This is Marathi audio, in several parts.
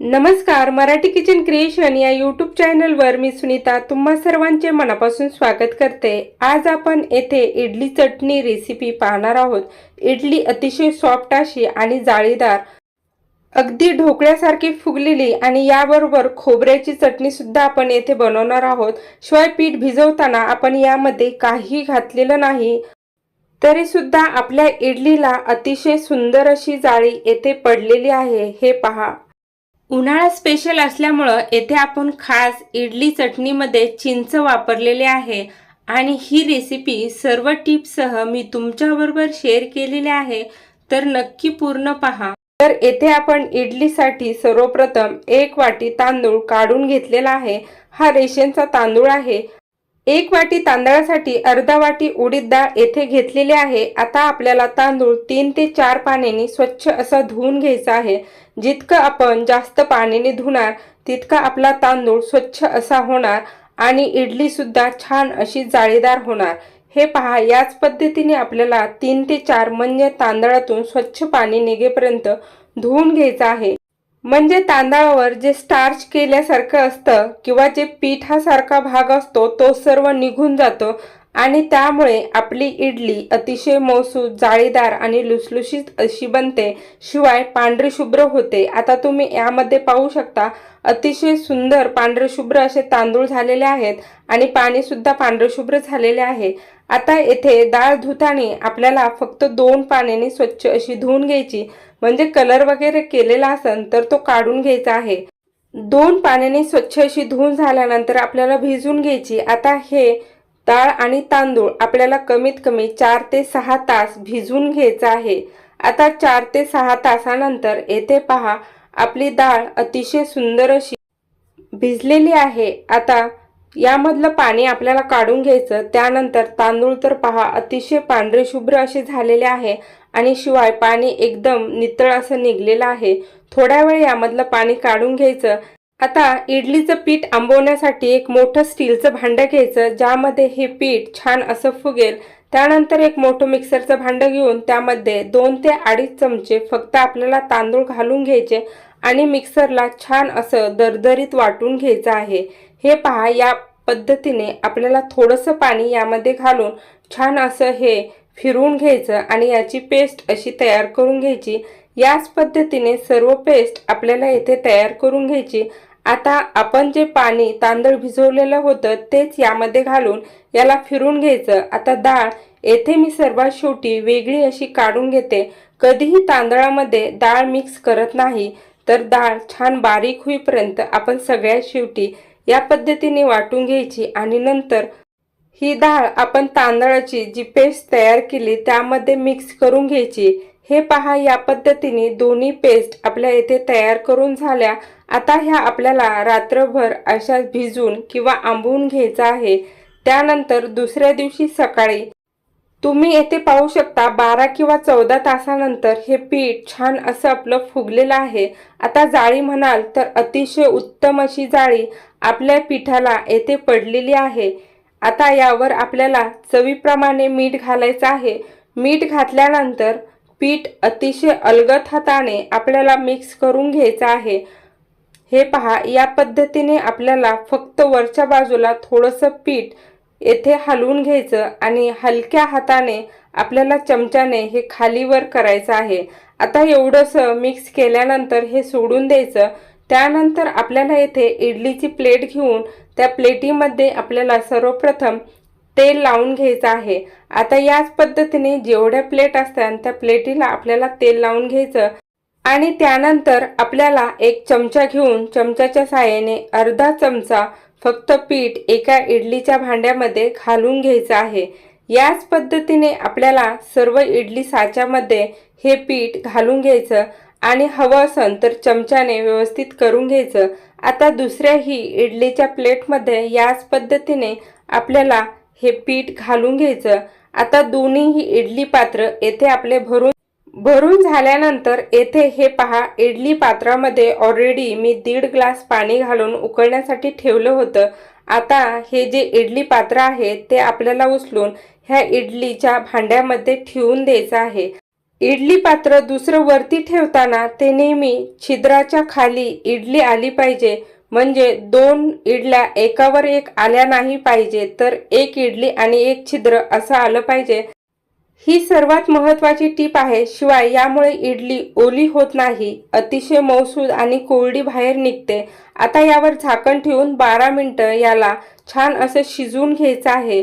नमस्कार मराठी किचन क्रिएशन या यूट्यूब चॅनलवर मी सुनीता तुम्हा सर्वांचे मनापासून स्वागत करते. आज आपण येथे इडली चटणी रेसिपी पाहणार आहोत. इडली अतिशय सॉफ्ट अशी आणि जाळीदार अगदी ढोकळ्यासारखी फुगलेली आणि याबरोबर खोबऱ्याची चटणीसुद्धा आपण येथे बनवणार आहोत. शिवाय पीठ भिजवताना आपण यामध्ये काही घातलेलं नाही तरी सुद्धा आपल्या इडलीला अतिशय सुंदर अशी जाळी येथे पडलेली आहे. हे पहा. उन्हाळा स्पेशल असल्यामुळं येथे आपण खास इडली चटणीमध्ये चिंच वापरलेले आहे. आणि ही रेसिपी सर्व टिप्ससह मी तुमच्याबरोबर शेअर केलेली आहे. तर नक्की पूर्ण पहा. तर येथे आपण इडलीसाठी सर्वप्रथम एक वाटी तांदूळ काढून घेतलेला आहे. हा रेशनचा तांदूळ आहे. एक वाटी तांदळासाठी अर्धा वाटी उडीद डाळ येथे घेतलेली आहे. आता आपल्याला तांदूळ तीन ते चार पाण्याने स्वच्छ असा धुवून घ्यायचा आहे. जितकं आपण जास्त पाण्याने धुणार तितका आपला तांदूळ स्वच्छ असा होणार आणि इडलीसुद्धा छान अशी जाळीदार होणार. हे पहा याच पद्धतीने आपल्याला तीन ते चार म्हणजे तांदळातून स्वच्छ पाणी निघेपर्यंत धुवून घ्यायचं आहे. म्हणजे तांदळावर जे स्टार्च केल्यासारखं असतं किंवा जे पिठासारखा भाग असतो तो सर्व निघून जातो. आणि त्यामुळे आपली इडली अतिशय मौसूद जाळीदार आणि लुसलुशीत अशी बनते. शिवाय पांढरी शुभ्र होते. आता तुम्ही यामध्ये पाहू शकता अतिशय सुंदर पांढरे शुभ्र असे तांदूळ झालेले आहेत आणि पाणीसुद्धा पांढरे शुभ्र झालेले आहे. आता येथे डाळ धुताने आपल्याला फक्त दोन पाण्याने स्वच्छ अशी धुवून घ्यायची. म्हणजे कलर वगैरे केलेला असेल तर तो काढून घ्यायचा आहे. दोन पाण्याने स्वच्छ अशी धुवून झाल्यानंतर आपल्याला भिजून घ्यायची. आता हे डाळ आणि तांदूळ आपल्याला कमीत कमी चार ते सहा तास भिजवून घ्यायचं आहे. आता चार ते सहा तासानंतर येथे पहा आपली डाळ अतिशय सुंदर अशी भिजलेली आहे. आता यामधलं पाणी आपल्याला काढून घ्यायचं. त्यानंतर तांदूळ तर पहा अतिशय पांढरे शुभ्र असे झालेले आहे आणि शिवाय पाणी एकदम नितळ असं निघलेलं आहे. थोड्या वेळ यामधलं पाणी काढून घ्यायचं. आता इडलीचं पीठ आंबवण्यासाठी एक मोठं स्टीलचं भांडं घ्यायचं ज्यामध्ये हे पीठ छान असं फुगेल. त्यानंतर एक मोठं मिक्सरचं भांडं घेऊन त्यामध्ये दोन ते अडीच चमचे फक्त आपल्याला तांदूळ घालून घ्यायचे आणि मिक्सरला छान असं दरदरीत वाटून घ्यायचं आहे. हे पहा या पद्धतीने आपल्याला थोडंसं पाणी यामध्ये घालून छान असं हे फिरवून घ्यायचं आणि याची पेस्ट अशी तयार करून घ्यायची. याच पद्धतीने सर्व पेस्ट आपल्याला येथे तयार करून घ्यायची. आता आपण जे पाणी तांदूळ भिजवलेलं होतं तेच यामध्ये घालून याला फिरून घ्यायचं. आता डाळ येथे मी सर्वात शेवटी वेगळी अशी काढून घेते. कधीही तांदळामध्ये डाळ मिक्स करत नाही तर डाळ छान बारीक होईपर्यंत आपण सगळ्यात शेवटी या पद्धतीने वाटून घ्यायची आणि नंतर ही डाळ आपण तांदळाची जी पेस्ट तयार केली त्यामध्ये मिक्स करून घ्यायची. हे पहा या पद्धतीने दोन्ही पेस्ट आपल्या येथे तयार करून झाल्या. आता ह्या आपल्याला रात्रभर अशा भिजून किंवा आंबवून घ्यायचा आहे. त्यानंतर दुसऱ्या दिवशी सकाळी तुम्ही येथे पाहू शकता बारा किंवा चौदा तासानंतर हे पीठ छान असं आपलं फुगलेलं आहे. आता जाळी म्हणाल तर अतिशय उत्तम अशी जाळी आपल्या पिठाला येथे पडलेली आहे. आता यावर आपल्याला चवीप्रमाणे मीठ घालायचं आहे. मीठ घातल्यानंतर पीठ अतिशय अलगत हाताने आपल्याला मिक्स करून घ्यायचं आहे. हे पहा या पद्धतीने आपल्याला फक्त वरच्या बाजूला थोडंसं पीठ येथे हलवून घ्यायचं आणि हलक्या हाताने आपल्याला चमच्याने हे खालीवर करायचं आहे. आता एवढंसं मिक्स केल्यानंतर हे सोडून द्यायचं. त्यानंतर आपल्याला येथे इडलीची प्लेट घेऊन त्या प्लेटीमध्ये आपल्याला सर्वप्रथम तेल लावून घ्यायचं आहे. आता याच पद्धतीने जेवढ्या प्लेट असतात त्या प्लेटीला आपल्याला तेल लावून घ्यायचं आणि त्यानंतर आपल्याला एक चमचा घेऊन चमच्याच्या साहाय्याने अर्धा चमचा फक्त पीठ एका इडलीच्या भांड्यामध्ये घालून घ्यायचं आहे. याच पद्धतीने आपल्याला सर्व इडली साच्यामध्ये हे पीठ घालून घ्यायचं आणि हवं असेल तर चमच्याने व्यवस्थित करून घ्यायचं. आता दुसऱ्याही इडलीच्या प्लेटमध्ये याच पद्धतीने आपल्याला हे पीठ घालून घ्यायचं. आता दोन्हीही इडली पात्र येथे आपले भरून भरून झाल्यानंतर येथे हे पहा इडली पात्रामध्ये ऑलरेडी मी दीड ग्लास पाणी घालून उकळण्यासाठी ठेवलं होतं. आता हे जे इडली पात्र आहे ते आपल्याला उचलून ह्या इडलीच्या भांड्यामध्ये ठेवून द्यायचं आहे. इडली पात्र दुसरं वरती ठेवताना ते नेहमी छिद्राच्या खाली इडली आली पाहिजे. म्हणजे दोन इडल्या एकावर एक आल्या नाही पाहिजे तर एक इडली आणि एक छिद्र असं आलं पाहिजे. ही सर्वात महत्त्वाची टीप आहे. शिवाय यामुळे इडली ओली होत नाही अतिशय मौसूद आणि कोरडी बाहेर निघते. आता यावर झाकण ठेवून बारा मिनटं याला छान असं शिजवून घ्यायचं आहे.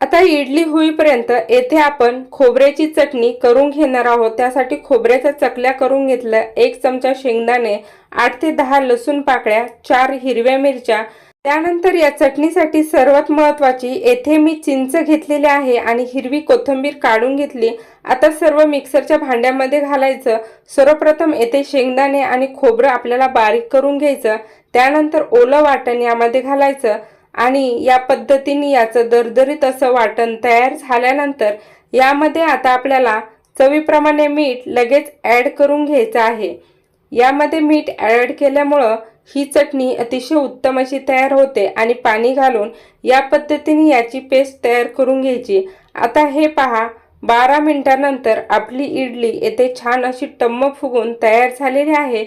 आता इडली होईपर्यंत येथे आपण खोबऱ्याची चटणी करून घेणार आहोत. त्यासाठी खोबऱ्याच्या चकल्या करून घेतल्या. एक चमचा शेंगदाणे आठ ते दहा लसूण पाकळ्या चार हिरव्या मिरच्या. त्यानंतर या चटणीसाठी सर्वात महत्त्वाची येथे मी चिंच घेतलेली आहे आणि हिरवी कोथिंबीर काढून घेतली. आता सर्व मिक्सरच्या भांड्यामध्ये घालायचं. सर्वप्रथम येथे शेंगदाणे आणि खोबरं आपल्याला बारीक करून घ्यायचं. त्यानंतर ओलं वाटण यामध्ये घालायचं. आणि या पद्धतीने याचं दरदरीत असं वाटण तयार झाल्यानंतर यामध्ये आता आपल्याला चवीप्रमाणे मीठ लगेच ॲड करून घ्यायचं आहे. यामध्ये मीठ ॲड केल्यामुळं ही चटणी अतिशय उत्तम अशी तयार होते आणि पाणी घालून या पद्धतीने याची पेस्ट तयार करून घ्यायची. आता हे पहा बारा मिनिटानंतर आपली इडली येथे छान अशी टम्म फुगून तयार झालेली आहे.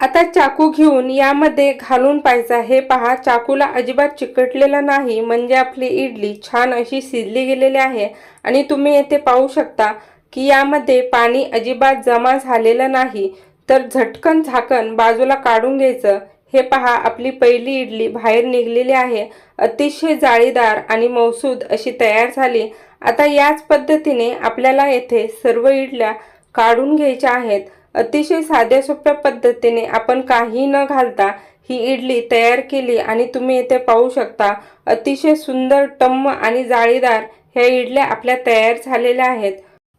आता चाकू घेऊन यामध्ये घालून पाहायचा हे पहा चाकूला अजिबात चिकटलेलं नाही म्हणजे आपली इडली छान अशी शिजली गेलेली आहे. आणि तुम्ही येथे पाहू शकता की यामध्ये पाणी अजिबात जमा झालेलं नाही. तर झटकन झाकण बाजूला काढून घ्यायचं. हे पहा आपली पहिली इडली बाहेर निघलेली आहे. अतिशय जाळीदार आणि मौसूद अशी तयार झाली. आता याच पद्धतीने आपल्याला येथे सर्व इडल्या काढून घ्यायच्या आहेत. अतिशय साध्या सोप्या पद्धतीने आपण काही न घालता ही इडली तयार केली आणि तुम्ही येथे पाहू शकता अतिशय सुंदर टम्म आणि जाळीदार ह्या इडल्या आपल्या तयार झालेल्या आहेत.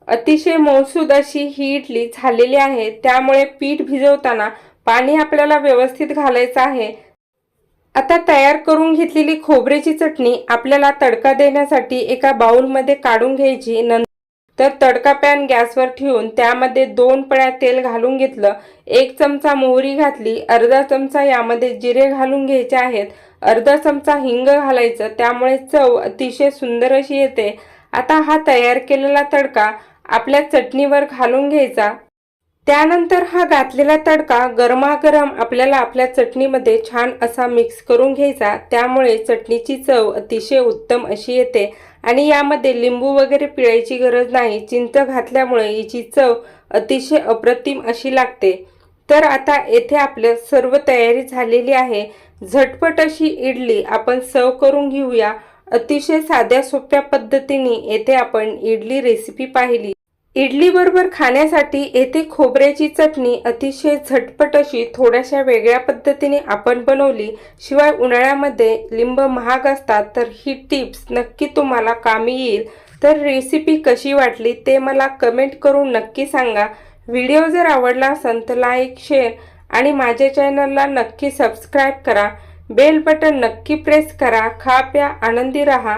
अतिशय मौसूद अशी ही इडली झालेली आहे त्यामुळे पीठ भिजवताना पाणी आपल्याला व्यवस्थित घालायचं आहे. आता तयार करून घेतलेली खोबऱ्याची चटणी आपल्याला तडका देण्यासाठी एका बाउलमध्ये काढून घ्यायची. नंतर तर तडका पॅन गॅसवर ठेवून त्यामध्ये दोन पळ्या तेल घालून घेतलं. एक चमचा मोहरी घातली. अर्धा चमचा यामध्ये जिरे घालून घ्यायचे आहेत. अर्धा चमचा हिंग घालायचं. त्यामुळे चव अतिशय सुंदर अशी येते. आता हा तयार केलेला तडका आपल्या चटणीवर घालून घ्यायचा. त्यानंतर हा घातलेला तडका गरमागरम आपल्याला आपल्या चटणीमध्ये छान असा मिक्स करून घ्यायचा. त्यामुळे चटणीची चव अतिशय उत्तम अशी येते. आणि यामध्ये लिंबू वगैरे पिळायची गरज नाही. चिंच घातल्यामुळे हिची चव अतिशय अप्रतिम अशी लागते. तर आता येथे आपलं सर्व तयारी झालेली आहे. झटपट अशी इडली आपण सर्व करून घेऊया. अतिशय साध्या सोप्या पद्धतीने येथे आपण इडली रेसिपी पाहिली. इडली बरोबर खाण्यासाठी येथे खोबऱ्याची चटणी अतिशय झटपट अशी थोड्याशा वेगळ्या पद्धतीने आपण बनवली. शिवाय उन्हाळ्यामध्ये लिंब महाग असतात तर ही टिप्स नक्की तुम्हाला कामी येईल. तर रेसिपी कशी वाटली ते मला कमेंट करून नक्की सांगा. व्हिडिओ जर आवडला असेल तर लाईक शेअर आणि माझ्या चॅनलला नक्की सबस्क्राईब करा. बेल बटन नक्की प्रेस करा. खा प्या आनंदी रहा.